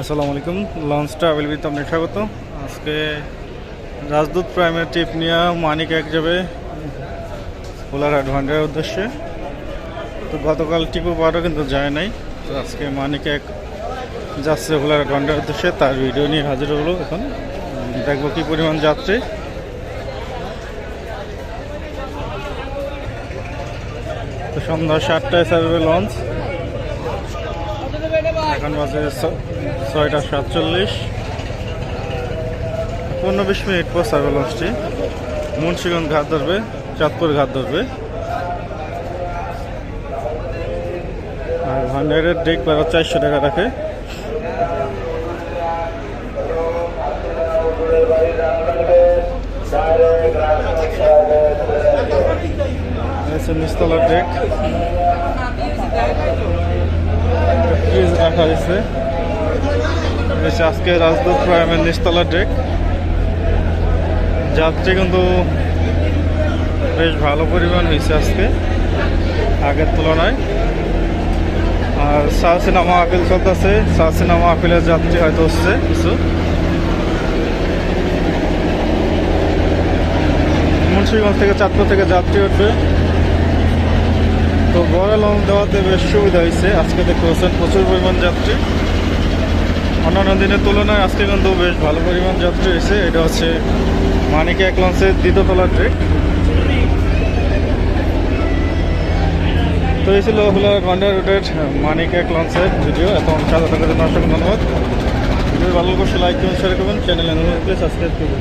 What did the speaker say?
আসসালামু আলাইকুম। Launch travel বিথ আপনাকে স্বাগত। আজকে রাজদূত প্রাইমের ট্রিপ নিয়ে মানিক এক যাবে কোলারহাট ভান্ডারের উদ্দেশ্যে। তো গতকাল টিপু পাওয়ারও কিন্তু যায় নাই। তো আজকে মানিক এক যাচ্ছে কোলারহাট ভান্ডারের উদ্দেশ্যে। তার ভিডিও নিয়ে হাজির হলো এখন। দেখব কী পরিমাণ যাত্রী তো সন্ধ্যা সাতটায় ছাড়বে লঞ্চ এখন বাজে ছয়টা সাতচল্লিশ। পনেরো বিশ মিনিট পর সার্ভে লঞ্চটি মুন্সিগঞ্জ ঘাট ধরবে, চাঁদপুর ঘাট ধরবে। আর ভান্ডারের ডেক ভাড়া চারশো টাকা রাখে। নিচতলার ডেক রাখা হয়েছে আজকে রাজদূত প্রাইমের নিচতলার ডেক। যাত্রী কিন্তু বেশ ভালো পরিমাণ হয়েছে আজকে, আগের তুলনায়। আর সাহ সিনেমা আপিল চলতেছে। সাহ সিনেমা আপিলের যাত্রী হয়তো হচ্ছে কিছু। মুন্সিগঞ্জ থেকে চাঁদপুর থেকে যাত্রী উঠবে। তো বড় লঞ্চ দেওয়াতে বেশ সুবিধা হয়েছে। আজকে দেখতে পাচ্ছেন প্রচুর পরিমাণ যাত্রী। অন্যান্য দিনের তুলনায় আজকে কিন্তু বেশ ভালো পরিমাণ যাত্রী হয়েছে। এটা হচ্ছে মানিকে এক লঞ্চের দ্বিতীয় তলার ট্রেক। তো এই ছিল হলো গন্ডার রুটের মানিক এক লঞ্চের ভিডিও। এখন সাদা থাকার জন্য অসংখ্য ধন্যবাদ। ভালো করছে লাইক করুন শেয়ার করবেন চ্যানেলে নতুন সাবস্ক্রাইব করবেন